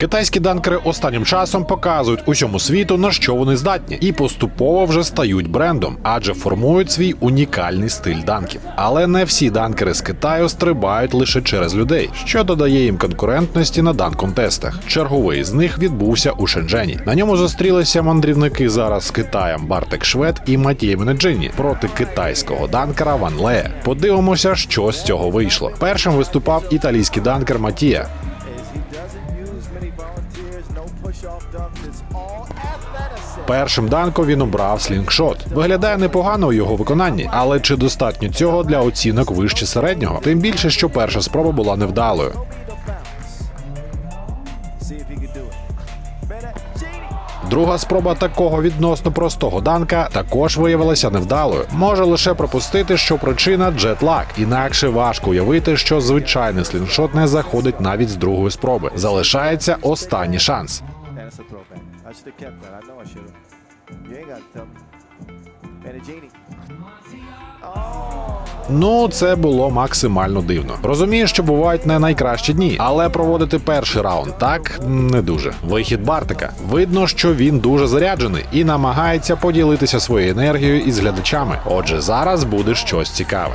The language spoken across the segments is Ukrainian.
Китайські данкери останнім часом показують усьому світу на що вони здатні, і поступово вже стають брендом, адже формують свій унікальний стиль данків. Але не всі данкери з Китаю стрибають лише через людей, що додає їм конкурентності на дан-контестах. Черговий з них відбувся у Шенджені. На ньому зустрілися мандрівники зараз з Китаєм Бартек Швед і Матіє Менеджині проти китайського данкера Ван Лея. Подивимося, що з цього вийшло. Першим виступав італійський данкер Матія. Першим данком він обрав слінгшот. Виглядає непогано у його виконанні, але чи достатньо цього для оцінок вище середнього? Тим більше, що перша спроба була невдалою. Друга спроба такого відносно простого данка також виявилася невдалою. Може лише пропустити, що причина джетлаг. Інакше важко уявити, що звичайний слінгшот не заходить навіть з другої спроби. Залишається останній шанс. I should have kept that. I know I should have. You ain't got to tell me. Ну, це було максимально дивно. Розумію, що бувають не найкращі дні, але проводити перший раунд так не дуже. Вихід Бартика. Видно, що він дуже заряджений і намагається поділитися своєю енергією із глядачами. Отже, зараз буде щось цікаве.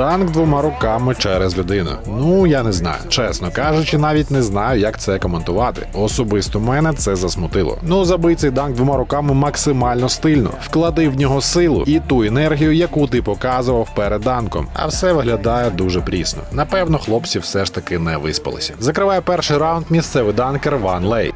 Данк двома руками через людину. Ну я не знаю. Чесно кажучи, навіть не знаю, як це коментувати. Особисто мене це засмутило. Ну забий цей данк двома руками максимально стильно. Вклади в нього силу і ту енергію, яку ти показував перед данком. А все виглядає дуже прісно. Напевно, хлопці все ж таки не виспалися. Закриває перший раунд місцевий данкер Ван Лей.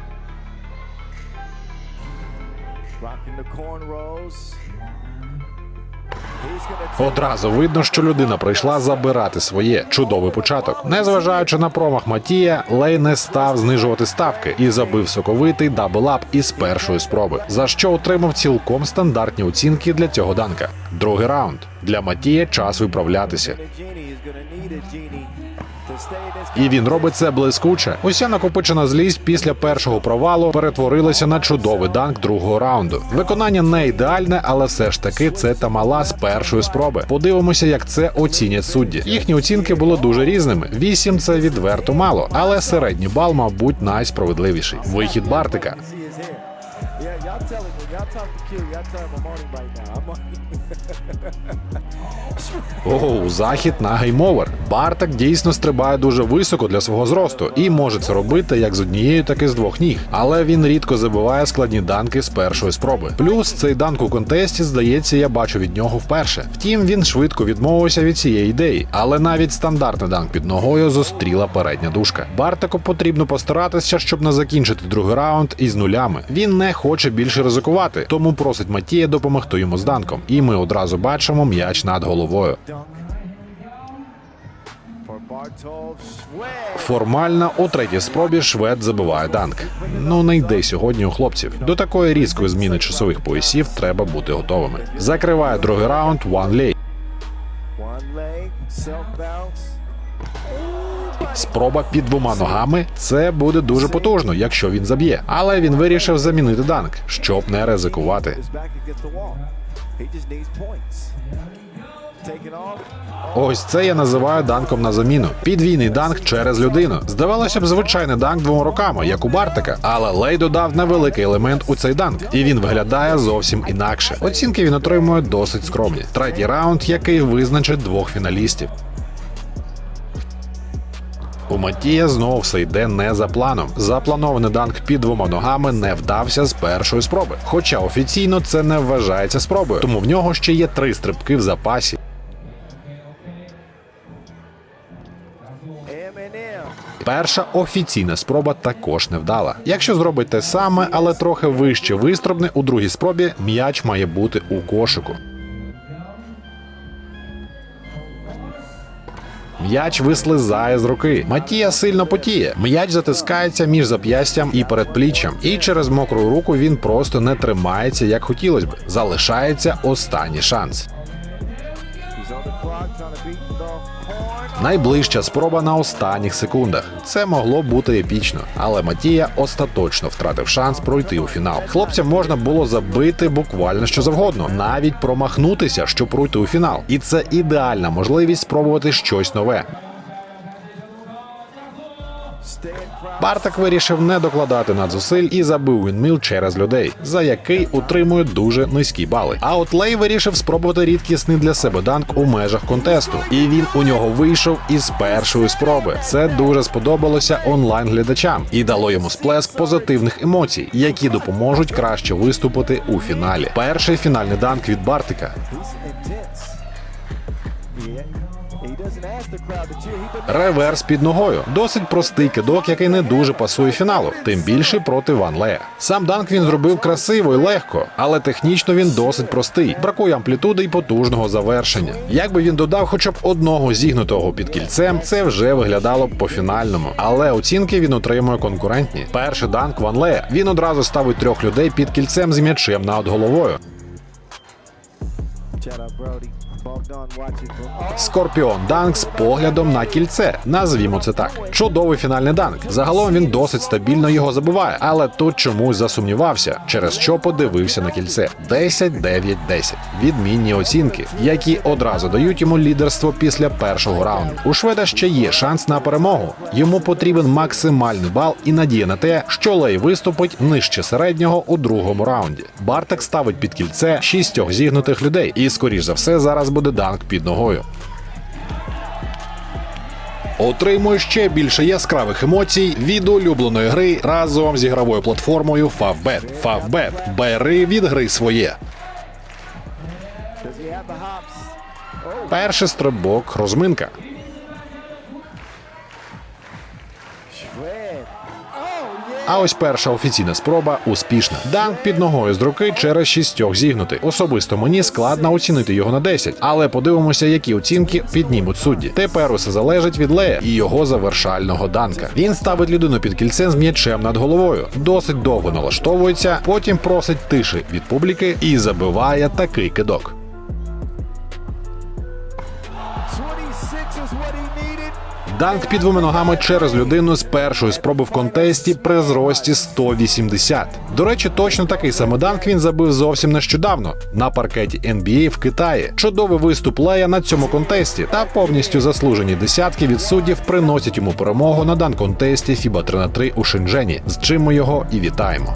Одразу видно, що людина прийшла забирати своє чудовий початок. Незважаючи на промах Матія, Лей не став знижувати ставки і забив соковитий дабл-ап із першої спроби, за що отримав цілком стандартні оцінки для цього данка. Другий раунд для Матія час виправлятися. І він робить це блискуче. Уся накопичена злість після першого провалу перетворилася на чудовий данк другого раунду. Виконання не ідеальне, але все ж таки це та мала з першої спроби. Подивимося, як це оцінять судді. Їхні оцінки були дуже різними. Вісім це відверто мало, але середній бал, мабуть, найсправедливіший. Вихід Бартика. Yeah, y'all tell him when y'all talk to Q, y'all tell him I'm on him right now. I'm on Оу, захід на геймовер. Бартак дійсно стрибає дуже високо для свого зросту і може це робити як з однією, так і з двох ніг. Але він рідко забиває складні данки з першої спроби. Плюс цей данк у контесті, здається, я бачу від нього вперше. Втім, він швидко відмовився від цієї ідеї. Але навіть стандартний данк під ногою зустріла передня дужка. Бартаку потрібно постаратися, щоб не закінчити другий раунд із нулями. Він не хоче більше ризикувати, тому просить Матія допомогти йому з данком. І ми одразу бачимо м'яч над головою. Schwed. Формально у третій спробі швед забиває данк. Ну не йде сьогодні у хлопців. До такої різкої зміни часових поясів треба бути готовими. Закриває другий раунд Ван Лей. Спроба під двома ногами це буде дуже потужно, якщо він заб'є. Але він вирішив замінити данк, щоб не ризикувати. Ось це я називаю данком на заміну. Підвійний данк через людину. Здавалося б, звичайний данк двома руками, як у Бартика, але Лей додав невеликий елемент у цей данк, і він виглядає зовсім інакше. Оцінки він отримує досить скромні. Третій раунд, який визначить двох фіналістів. У Матія знову все йде не за планом. Запланований данк під двома ногами не вдався з першої спроби. Хоча офіційно це не вважається спробою, тому в нього ще є три стрибки в запасі. Перша офіційна спроба також невдала. Якщо зробить те саме, але трохи вище вистрибне у другій спробі, м'яч має бути у кошику. М'яч вислизає з руки. Матія сильно потіє. М'яч затискається між зап'ястям і передпліччям, і через мокру руку він просто не тримається, як хотілося б. Залишається останній шанс. Найближча спроба на останніх секундах. Це могло бути епічно, але Матія остаточно втратив шанс пройти у фінал. Хлопцям можна було забити буквально що завгодно, навіть промахнутися, щоб пройти у фінал. І це ідеальна можливість спробувати щось нове. Бартак вирішив не докладати надзусиль і забив вінміл через людей, за який утримує дуже низькі бали. А от Лей вирішив спробувати рідкісний для себе данк у межах контесту, і він у нього вийшов із першої спроби. Це дуже сподобалося онлайн глядачам і дало йому сплеск позитивних емоцій, які допоможуть краще виступити у фіналі. Перший фінальний данк від Бартика. Реверс під ногою. Досить простий кидок, який не дуже пасує фіналу, тим більше проти Ван Лея. Сам данк він зробив красиво і легко, але технічно він досить простий. Бракує амплітуди і потужного завершення. Якби він додав хоча б одного зігнутого під кільцем, це вже виглядало б по фінальному. Але оцінки він отримує конкурентні. Перший данк Ван Лея. Він одразу ставить трьох людей під кільцем з м'ячем над головою. Скорпіон Данк з поглядом на кільце. Назвімо це так. Чудовий фінальний данк. Загалом він досить стабільно його забиває, але тут чомусь засумнівався, через що подивився на кільце. 10-9-10. Відмінні оцінки, які одразу дають йому лідерство після першого раунду. У шведа ще є шанс на перемогу. Йому потрібен максимальний бал і надія на те, що Лей виступить нижче середнього у другому раунді. Бартак ставить під кільце шістьох зігнутих людей, і скоріш за все зараз буде данк під ногою. Отримуй ще більше яскравих емоцій від улюбленої гри разом з ігровою платформою Favbet. Favbet. Бери від гри своє. Перший стрибок, розминка. А ось перша офіційна спроба успішна. Данк під ногою з руки через шістьох зігнутий. Особисто мені складно оцінити його на 10, але подивимося, які оцінки піднімуть судді. Тепер усе залежить від Лея і його завершального данка. Він ставить людину під кільцем з м'ячем над головою. Досить довго налаштовується, потім просить тиші від публіки і забиває такий кидок. Данк під двома ногами через людину з першої спроби в контесті при зрості 180. До речі, точно такий самий данк він забив зовсім нещодавно на паркеті NBA в Китаї. Чудовий виступ Лея на цьому контесті та повністю заслужені десятки від суддів приносять йому перемогу на дан контесті FIBA 3 на 3 у Шенджені, з чим ми його і вітаємо.